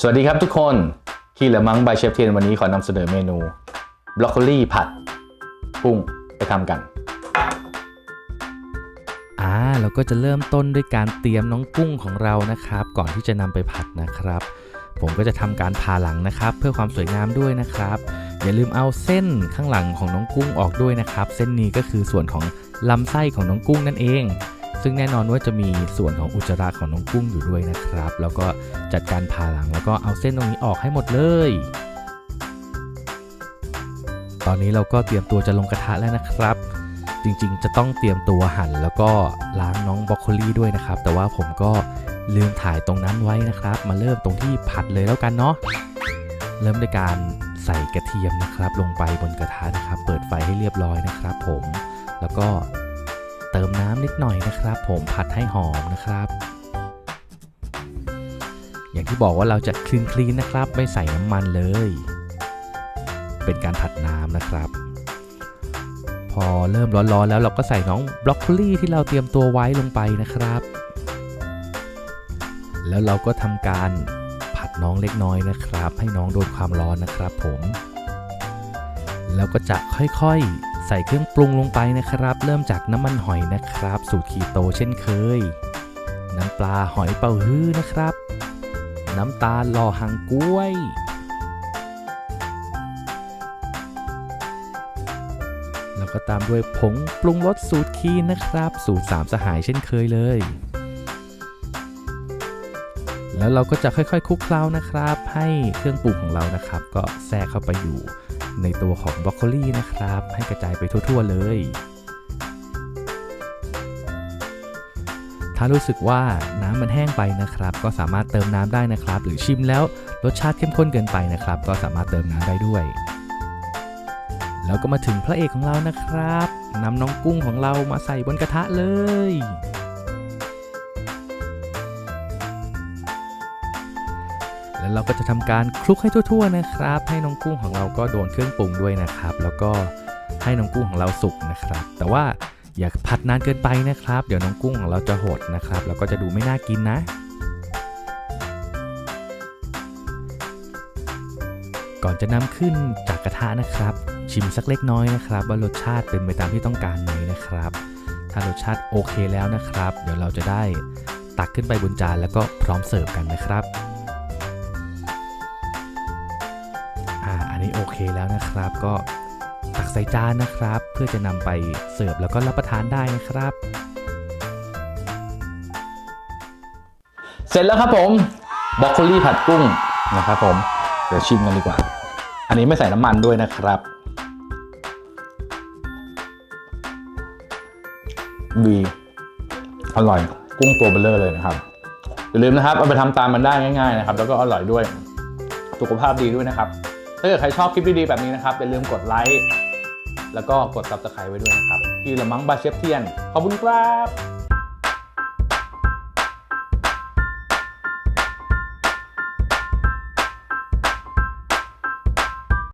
สวัสดีครับทุกคนคีเหลมังบายเชฟเทียนวันนี้ขอนำเสนอเมนูบรอกโคลีผัดกุ้งไปทำกัน อ่าเราก็จะเริ่มต้นด้วยการเตรียมน้องกุ้งของเรานะครับ ก่อนที่จะนำไปผัดนะครับ ผมก็จะทำการผ่าหลังนะครับ เพื่อความสวยงามด้วยนะครับ อย่าลืมเอาเส้นข้างหลังของน้องกุ้งออกด้วยนะครับ เส้นนี้ก็คือส่วนของลำไส้ของน้องกุ้งนั่นเอง ซึ่งแน่นอนว่าจะมีส่วนของอุจจาระของน้องกุ้งอยู่ด้วยนะครับ แล้วก็จัดการผ่าหลังแล้วก็เอาเส้นตรงนี้ออกให้หมดเลย ตอนนี้เราก็เตรียมตัวจะลงกระทะแล้วนะครับ จริงๆ จะต้องเตรียมตัวหั่นแล้วก็ล้างน้องบรอกโคลีด้วยนะครับ แต่ว่าผมก็ลืมถ่ายตรงนั้นไว้นะครับ มาเริ่มตรงที่ผัดเลยแล้วกันเนาะเริ่มด้วยการใส่กระเทียมนะครับ ลงไปบนกระทะนะครับ เปิดไฟให้เรียบร้อยนะครับ ผมแล้วก็ เติมน้ำนิดหน่อยนะครับ ผมผัดให้หอมนะครับ อย่างที่บอกว่าเราจะคลีนคลีนนะครับ ไม่ใส่น้ำมันเลย เป็นการผัดน้ำนะครับ พอเริ่มร้อนๆแล้วเราก็ใส่น้องบรอกโคลีที่เราเตรียมตัวไว้ลงไปนะครับ แล้วเราก็ทำการผัดน้องเล็กน้อยนะครับ ให้น้องโดนความร้อนนะครับ ผม แล้วก็จะค่อยๆ ใส่เครื่องปรุงลงไปนะครับ เริ่มจากน้ำมันหอยนะครับ สูตรคีโตเช่นเคย น้ำปลาหอยเป่าฮื้อนะครับ น้ำตาลหล่อหางกล้วย แล้วก็ตามด้วยผงปรุงรสสูตรคีนนะครับ สูตร3สหายเช่นเคยเลยแล้วเราก็จะค่อยๆคลุกเคล้านะครับ ให้เครื่องปรุงของเรานะครับ ก็แทรกเข้าไปอยู่ ในตัวของบรอกโคลีนะครับ ให้กระจายไปทั่วๆเลย ถ้ารู้สึกว่าน้ำมันแห้งไปนะครับ ก็สามารถเติมน้ำได้นะครับ หรือชิมแล้วรสชาติเข้มข้นเกินไปนะครับ ก็สามารถเติมน้ำได้ด้วย แล้วก็มาถึงพระเอกของเรานะครับนำน้องกุ้งของเรามาใส่บนกระทะเลย แล้วเราก็จะทำการคลุกให้ทั่วๆนะครับ ให้น้องกุ้งของเราก็โดนเครื่องปรุงด้วยนะครับ แล้วก็ให้น้องกุ้งของเราสุกนะครับ แต่ว่าอย่าผัดนานเกินไปนะครับ เดี๋ยวน้องกุ้งของเราจะหดนะครับ แล้วก็จะดูไม่น่ากินนะ ก่อนจะนำขึ้นจากกระทะนะครับ ชิมสักเล็กน้อยนะครับ ว่ารสชาติเป็นไปตามที่ต้องการไหมนะครับ ถ้ารสชาติโอเคแล้วนะครับ เดี๋ยวเราจะได้ตักขึ้นไปบนจานแล้วก็พร้อมเสิร์ฟกันนะครับ นี้โอเคแล้วนะครับ ก็ตักใส่จานนะครับ เพื่อจะนำไปเสิร์ฟแล้วก็รับประทานได้นะครับ เสร็จแล้วครับผมบรอกโคลีผัดกุ้งนะครับผมเดี๋ยวชิมกันดีกว่า อันนี้ไม่ใส่น้ำมันด้วยนะครับดีอร่อยกุ้งตัวเบลเลอร์เลยนะครับอย่าลืมนะครับเอาไปทำตามมันได้ง่าย ๆนะครับ แล้วก็อร่อยด้วย สุขภาพดีด้วยนะครับ ถ้าเกิดใครชอบคลิปดีๆแบบนี้นะครับ อย่าลืมกดไลค์แล้วก็กด subscribe ไว้ด้วยนะครับที่ละมังบาเชฟเทียน ขอบคุณครับ